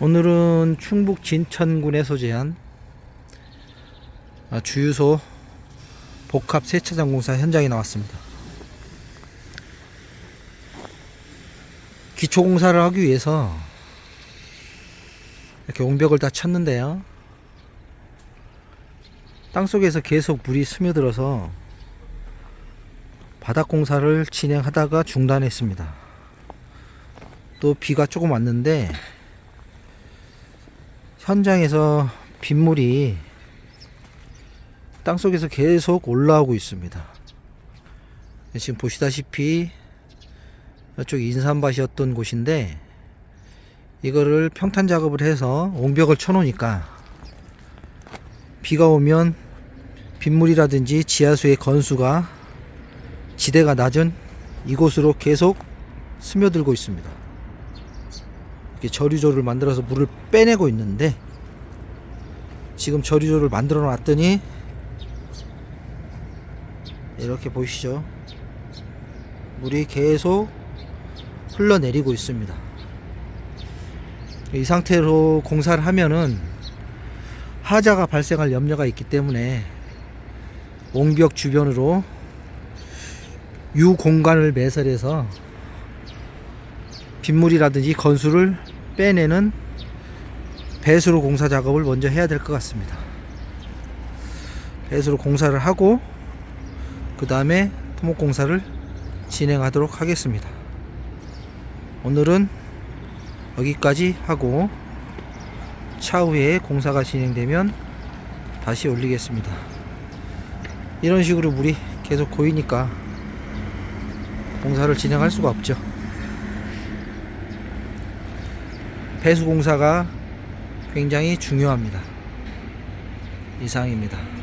오늘은 충북 진천군에 소재한 아, 주유소 복합 세차장 공사 현장에 나왔습니다. 기초 공사를 하기 위해서 이렇게 옹벽을 다 쳤는데요. 땅 속에서 계속 물이 스며들어서 바닥 공사를 진행하다가 중단했습니다. 또 비가 조금 왔는데 현장에서 빗물이 땅 속에서 계속 올라오고 있습니다. 지금 보시다시피 이쪽 인삼밭이었던 곳인데 이거를 평탄 작업을 해서 옹벽을 쳐놓으니까 비가 오면 빗물이라든지 지하수의 건수가 지대가 낮은 이곳으로 계속 스며들고 있습니다. 이렇게 저류조를 만들어서 물을 빼내고 있는데 지금 저류조를 만들어 놨더니 이렇게 보이시죠? 물이 계속 흘러내리고 있습니다. 이 상태로 공사를 하면은 하자가 발생할 염려가 있기 때문에 옹벽 주변으로 유 공간을 매설해서 빗물이라든지 건수를 빼내는 배수로 공사 작업을 먼저 해야 될 것 같습니다. 배수로 공사를 하고 그 다음에 토목 공사를 진행하도록 하겠습니다. 오늘은 여기까지 하고 차후에 공사가 진행되면 다시 올리겠습니다. 이런 식으로 물이 계속 고이니까 공사를 진행할 수가 없죠. 배수 공사가 굉장히 중요합니다. 이상입니다.